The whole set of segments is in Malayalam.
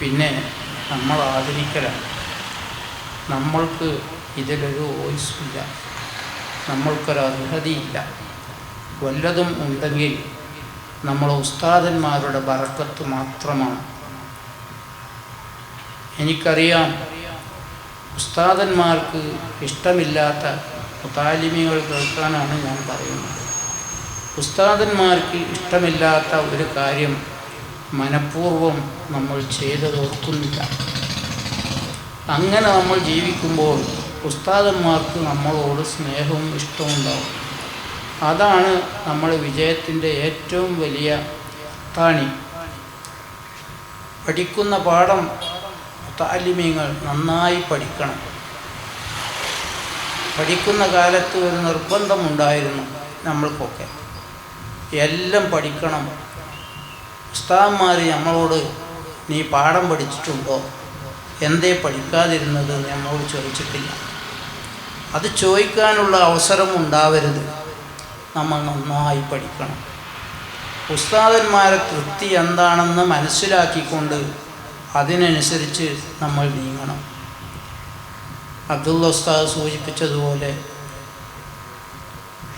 പിന്നെ നമ്മൾ ആദരിക്കലാണ്. നമ്മൾക്ക് ഇതിലൊരു വോയിസില്ല നമ്മൾക്കൊരു അർഹതയില്ല. വല്ലതും ഉണ്ടെങ്കിൽ നമ്മൾ ഉസ്താദന്മാരുടെ ബറക്കത്ത് മാത്രമാണ്. എനിക്കറിയാം ഉസ്താദന്മാർക്ക് ഇഷ്ടമില്ലാത്ത താലിമികൾ കേൾക്കാനാണ് ഞാൻ പറയുന്നത്. ഉസ്താദന്മാർക്ക് ഇഷ്ടമില്ലാത്ത ഒരു കാര്യം മനഃപൂർവം നമ്മൾ ചെയ്തതോർക്കുന്നില്ല അങ്ങനെ നമ്മൾ ജീവിക്കുമ്പോൾ ഉസ്താദന്മാർക്ക് നമ്മളോട് സ്നേഹവും ഇഷ്ടവും ഉണ്ടാവും. അതാണ് നമ്മൾ വിജയത്തിന്റെ ഏറ്റവും വലിയ താണി. പഠിക്കുന്ന പാഠം താലിമ്യങ്ങൾ നന്നായി പഠിക്കണം. പഠിക്കുന്ന കാലത്ത് ഒരു നിർബന്ധമുണ്ടായിരുന്നു നമ്മൾക്കൊക്കെ. എല്ലാം പഠിക്കണം ഉസ്താദന്മാർ നമ്മളോട് നീ പാഠം പഠിച്ചിട്ടുണ്ടോ? എന്തേ പഠിക്കാതിരുന്നത്? നമ്മളോട് ചോദിച്ചിട്ടില്ല. അത് ചോദിക്കാനുള്ള അവസരം ഉണ്ടാവരുത്. നമ്മൾ നന്നായി പഠിക്കണം. ഉസ്താദന്മാരെ തൃപ്തി എന്താണെന്ന് മനസ്സിലാക്കിക്കൊണ്ട് അതിനനുസരിച്ച് നമ്മൾ നീങ്ങണം. അബ്ദുള്ള ഉസ്താദ് സൂചിപ്പിച്ചതുപോലെ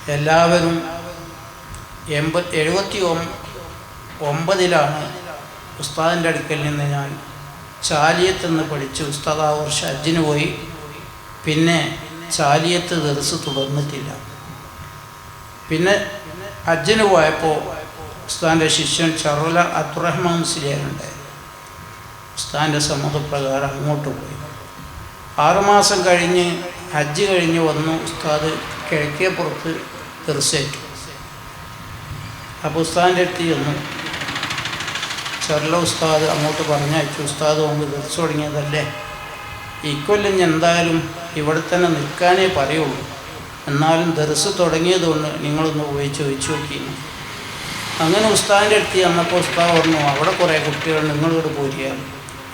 എല്ലാവരും എൺപത് എഴുപത്തി ഒമ്പതിലാണ് ഉസ്താദിന്റെ അടുക്കൽ നിന്ന് ഞാൻ ചാലിയത്ത് നിന്ന് പഠിച്ച് ഉസ്താദ് ആ വർഷം ഹജ്ജിന് പോയി. പിന്നെ ചാലിയത്ത് ദിവസം തുടർന്നിട്ടില്ല. പിന്നെ ഹജ്ജിന് പോയപ്പോൾ ഉസ്താദിന്റെ ശിഷ്യൻ ചറുല അബ്ദുറഹ്മാൻ മുസ്ലിയാരുണ്ട് ഉസ്താദിന്റെ സമ്മതപ്രകാരം അങ്ങോട്ട് പോയി. ആറുമാസം കഴിഞ്ഞ് ഹജ്ജ് കഴിഞ്ഞ് വന്നു ഉസ്താദ് കിഴക്കേപ്പുറത്ത് തീർച്ചയായിട്ടും അപ്പോൾ ഉസ്താദിന്റെ അടുത്ത് ചെന്നു. ചെറുല ഉസ്താദ് അങ്ങോട്ട് പറഞ്ഞയച്ചു. ഉസ്താദ് കൊണ്ട് ദർശ തുടങ്ങിയതല്ലേ? ഇക്കൊല്ലം എന്തായാലും ഇവിടെ തന്നെ നിൽക്കാനേ പറയുള്ളൂ. എന്നാലും ദർസ് തുടങ്ങിയതുകൊണ്ട് നിങ്ങളൊന്ന് പോയി ചോദിച്ചു നോക്കിയിരുന്നു അങ്ങനെ ഉസ്താദിന്റെ അടുത്ത് ചെന്നപ്പോൾ ഉസ്താദ് പറഞ്ഞു അവിടെ കുറേ കുട്ടികൾ നിങ്ങളിവിടെ പോരുകയാണ്.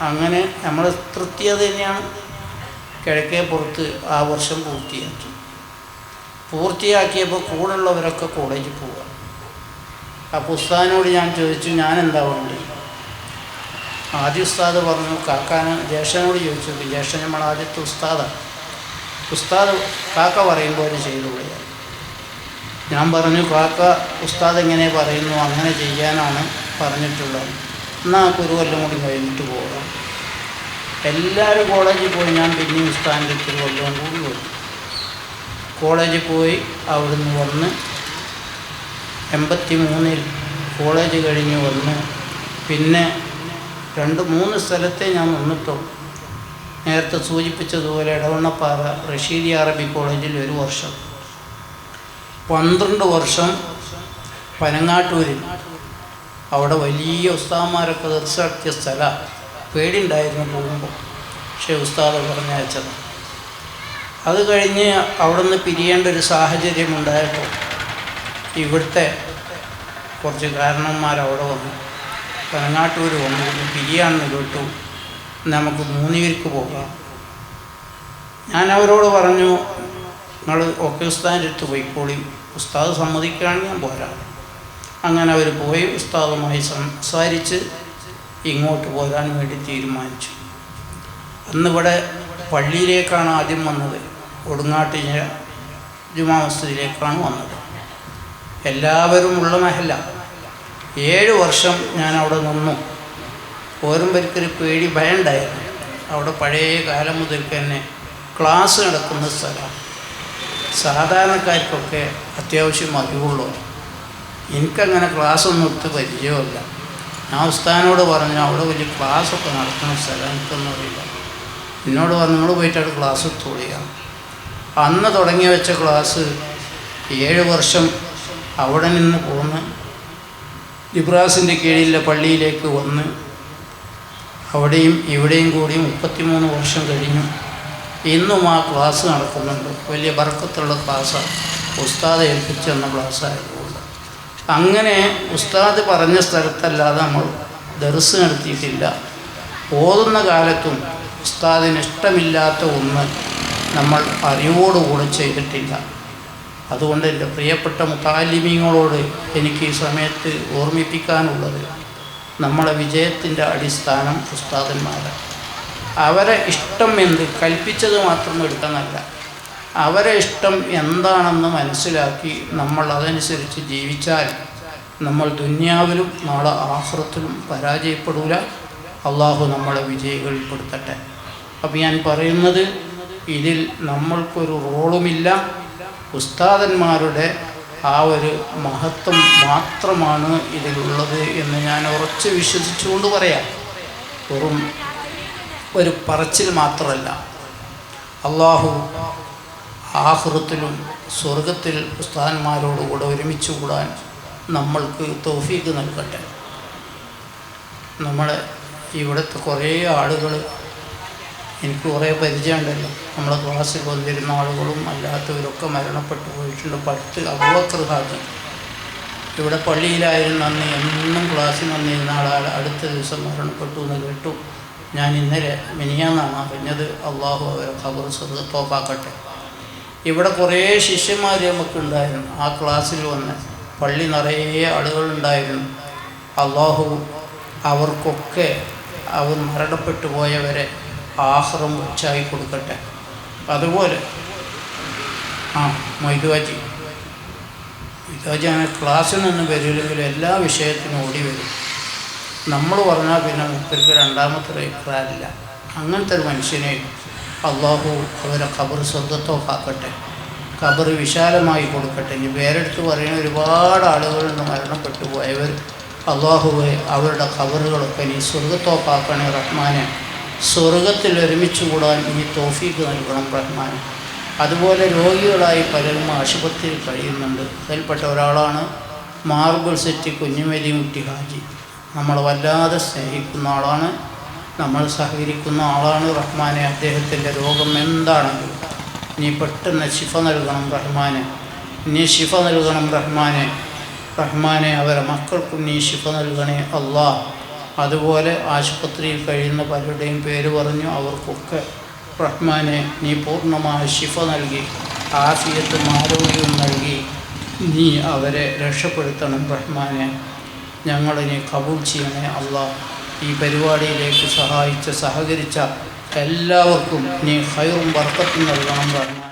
അങ്ങനെ നമ്മൾ തൃപ്തിയത് തന്നെയാണ്. കിഴക്കേ പുറത്ത് ആ വർഷം പൂർത്തിയാക്കി. പൂർത്തിയാക്കിയപ്പോൾ കൂടെയുള്ളവരൊക്കെ കോളേജിൽ പോവുക. ആ ഉസ്താദിനോട് ഞാൻ ചോദിച്ചു ഞാൻ എന്താ ആദ്യ ഉസ്താദ് പറഞ്ഞു കാക്കാന് ജ്യേഷ്ഠനോട് ചോദിച്ചു ജ്യേഷ്ഠൻ നമ്മൾ ആദ്യത്തെ ഉസ്താദാണ് ഉസ്താദ് കാക്ക പറയുമ്പോൾ ചെയ്തു പോയാൽ ഞാൻ പറഞ്ഞു കാക്ക ഉസ്താദ് എങ്ങനെ പറയുന്നു അങ്ങനെ ചെയ്യാനാണ് പറഞ്ഞിട്ടുള്ളത്. എന്നാൽ ഒരു കൊല്ലം കൂടി കഴിഞ്ഞിട്ട് പോകാം. എല്ലാവരും കോളേജിൽ പോയി ഞാൻ പിന്നെയും ഉസ്താദിന്റെ ഒരു കൊല്ലം കൂടി പോയി. കോളേജിൽ പോയി അവിടുന്ന് വന്ന് എൺപത്തി മൂന്നിൽ കോളേജ് കഴിഞ്ഞ് വന്ന് പിന്നെ രണ്ട് മൂന്ന് സ്ഥലത്തെ ഞാൻ നിന്നിട്ടും നേരത്തെ സൂചിപ്പിച്ചതുപോലെ ഇടവണ്ണപ്പാറ റഷീദി അറബി കോളേജിൽ ഒരു വർഷം പന്ത്രണ്ട് വർഷം പനങ്ങാട്ടൂരിൽ. അവിടെ വലിയ ഉസ്താദന്മാരൊക്കെ ദർശാക്കിയ സ്ഥല പേടിയുണ്ടായിരുന്നു പോകുമ്പോൾ. പക്ഷേ ഉസ്താദ് പറഞ്ഞയച്ചത് അത് കഴിഞ്ഞ് അവിടെ നിന്ന് പിരിയേണ്ട ഒരു സാഹചര്യമുണ്ടായപ്പോൾ ഇവിടുത്തെ കുറച്ച് കാരണന്മാർ അവിടെ വന്നു. പനങ്ങാട്ടൂർ വന്നു. പിരിയാന്ന് കേട്ടു നമുക്ക് മൂന്നിവർക്ക് പോകാം. ഞാൻ അവരോട് പറഞ്ഞു നിങ്ങൾ ഒക്കെ ഉസ്താദിന്റെ അടുത്ത് പോയിക്കോളി. ഉസ്താദ് സമ്മതിക്കുകയാണെങ്കിൽ ഞാൻ പോരാ. അങ്ങനെ അവർ പോയി ഉസ്താദുമായി സംസാരിച്ച് ഇങ്ങോട്ട് പോരാൻ വേണ്ടി തീരുമാനിച്ചു. അന്നിവിടെ പള്ളിയിലേക്കാണ് ആദ്യം വന്നത്. കൊടുങ്ങാട്ട് ജുമാ മസ്ജിദിലേക്കാണ് വന്നത്. എല്ലാവരും ഉള്ള മഹല്ല. ഏഴ് വർഷം ഞാൻ അവിടെ നിന്നു. ഓരോരുത്തർക്കൊരു പേടി ഭയണ്ടായിരുന്നു. അവിടെ പഴയ കാലം മുതൽക്ക് തന്നെ ക്ലാസ് നടക്കുന്ന സ്ഥലമാണ് സാധാരണക്കാർക്കൊക്കെ അത്യാവശ്യം അറിവുള്ളൂ എനിക്കങ്ങനെ ക്ലാസ്സൊന്നും എടുത്ത് പരിചയമില്ല ഞാൻ ഉസ്താനോട് പറഞ്ഞു അവിടെ വലിയ ക്ലാസ്സൊക്കെ നടത്തുന്ന സ്ഥലം എനിക്കൊന്നും അറിയില്ല. എന്നോട് പറഞ്ഞു നിങ്ങൾ പോയിട്ട് അവിടെ ക്ലാസ് എടുത്തോളിയാണ് അന്ന് തുടങ്ങി വെച്ച ക്ലാസ് ഏഴ് വർഷം അവിടെ നിന്ന് പോന്ന് ഇബ്രാസിന്റെ കീഴിലെ പള്ളിയിലേക്ക് വന്ന് അവിടെയും ഇവിടെയും കൂടി മുപ്പത്തിമൂന്ന് വർഷം കഴിഞ്ഞു. ഇന്നും ആ ക്ലാസ് നടക്കുന്നുണ്ട്. വലിയ ബർക്കത്തുള്ള ക്ലാസ്സാണ് ഉസ്താദ് ഏൽപ്പിച്ചു തന്ന ക്ലാസ് ആയതുകൊണ്ട് അങ്ങനെ ഉസ്താദ് പറഞ്ഞ സ്ഥലത്തല്ലാതെ നമ്മൾ ദർസ് നടത്തിയിട്ടില്ല. ഓതുന്ന കാലത്തും ഉസ്താദിന് ഇഷ്ടമില്ലാത്ത ഒന്ന് നമ്മൾ അറിവോടുകൂടെ ചെയ്തിട്ടില്ല. അതുകൊണ്ട് എന്റെ പ്രിയപ്പെട്ട മുത്താലിമീങ്ങളോട് എനിക്ക് ഈ സമയത്ത് ഓർമ്മിപ്പിക്കാനുള്ളത്. നമ്മളെ വിജയത്തിന്റെ അടിസ്ഥാനം ഉസ്താദന്മാരാണ് അവരെ ഇഷ്ടം എന്ത്? കൽപ്പിച്ചത് മാത്രം എടുക്കുന്നല്ല അവരെ ഇഷ്ടം എന്താണെന്ന് മനസ്സിലാക്കി നമ്മൾ അതനുസരിച്ച് ജീവിച്ചാൽ നമ്മൾ ദുന്യാവിലും നാളെ ആഹ്റത്തിലും പരാജയപ്പെടൂല. അള്ളാഹു നമ്മളെ വിജയികളിൽപ്പെടുത്തട്ടെ അപ്പം ഞാൻ പറയുന്നത് ഇതിൽ നമ്മൾക്കൊരു റോളുമില്ല. ഉസ്താദന്മാരുടെ ആ ഒരു മഹത്വം മാത്രമാണ് ഇതിലുള്ളത് എന്ന് ഞാൻ ഉറച്ച് വിശ്വസിച്ചുകൊണ്ട് പറയാം. വെറും ഒരു പറച്ചിൽ മാത്രമല്ല. അള്ളാഹു ആഹൃത്തിലും സ്വർഗത്തിൽ ഉസ്താദന്മാരോടുകൂടെ ഒരുമിച്ച് കൂടാൻ നമ്മൾക്ക് തോഫീക്ക് നൽകട്ടെ. നമ്മളെ ഇവിടുത്തെ കുറേ ആളുകൾ എനിക്ക് കുറേ പരിചയമുണ്ടല്ലോ. നമ്മളെ ക്ലാസ്സിൽ വന്നിരുന്ന ആളുകളും അല്ലാത്തവരൊക്കെ മരണപ്പെട്ടു പോയിട്ടുണ്ട്. പത്ത് ഹാജി ഇവിടെ പള്ളിയിലായിരുന്നു അന്ന് എന്നും ക്ലാസ്സിൽ വന്നിരുന്ന ആളാൾ അടുത്ത ദിവസം മരണപ്പെട്ടു എന്ന് കേട്ടു. ഞാൻ ഇന്നലെ മിനിയാന്നാണ് അറിഞ്ഞത്. അള്ളാഹു അവരെ ഖബർ തോപ്പാക്കട്ടെ. ഇവിടെ കുറേ ശിഷ്യന്മാർ നമുക്കുണ്ടായിരുന്നു ആ ക്ലാസ്സിൽ വന്ന് പള്ളി നിറയെ ആളുകളുണ്ടായിരുന്നു അള്ളാഹു അവർക്കൊക്കെ അവർ മരണപ്പെട്ടു പോയവരെ ആഹ്റം വെച്ചായി കൊടുക്കട്ടെ. അതുപോലെ. ആ മൈദുവാജി മൊയ്തുവാജി അങ്ങനെ ക്ലാസ്സിൽ നിന്ന് വരില്ലെങ്കിൽ എല്ലാ വിഷയത്തിനും ഓടി വരും. നമ്മൾ പറഞ്ഞാൽ പിന്നെ മുപ്പർക്ക് രണ്ടാമത്തെ റേക്കറില്ല അങ്ങനത്തെ ഒരു മനുഷ്യനെ അള്ളാഹു അവരെ ഖബർ സ്വർഗത്തോക്കാക്കട്ടെ ഖബർ വിശാലമായി കൊടുക്കട്ടെ. ഇനി വേറെടുത്ത് പറയുന്ന ഒരുപാട് ആളുകളിൽ നിന്ന് മരണപ്പെട്ടു പോയവർ അള്ളാഹുവെ അവരുടെ ഖബറുകളൊക്കെ നീ സ്വർഗത്തോപ്പാക്കണേ റഹ്മാനെ. സ്വർഗത്തിൽ ഒരുമിച്ച് കൂടാൻ ഇനി തോഫീക്ക് നൽകണം ബ്രഹ്മാൻ. അതുപോലെ രോഗികളായി പലരും ആശുപത്രിയിൽ കഴിയുന്നുണ്ട്. അതിൽപ്പെട്ട ഒരാളാണ് മാർബിൾ സെറ്റ് കുഞ്ഞുമേരി മുട്ടി ഹാജി. നമ്മൾ വല്ലാതെ സ്നേഹിക്കുന്ന ആളാണ്. നമ്മൾ സഹകരിക്കുന്ന ആളാണ് റഹ്മാനെ. അദ്ദേഹത്തിന്റെ രോഗം എന്താണെങ്കിലും നീ പെട്ടെന്ന് ശിഫ നൽകണം റഹ്മാനെ നീ ശിഫ നൽകണം റഹ്മാനെ റഹ്മാനെ അവരെ മക്കൾക്കും നീ ശിഫ നൽകണേ അള്ളാ. അതുപോലെ ആശുപത്രിയിൽ കഴിയുന്ന പലരുടെയും പേര് പറഞ്ഞു അവർക്കൊക്കെ റഹ്മാനെ നീ പൂർണമായ ശിഫ നൽകി ആഫിയത്തും ആരോഗ്യവും നൽകി നീ അവരെ രക്ഷപ്പെടുത്തണം റഹ്മാനെ. ഞങ്ങളിനെ കബൂൾ ചെയ്യണേ അല്ല ഈ പരിപാടിയിലേക്ക് സഹായിച്ച സഹകരിച്ച എല്ലാവർക്കും നീ ഹൈറും വർക്കത്തും നൽകണം റഹ്മാൻ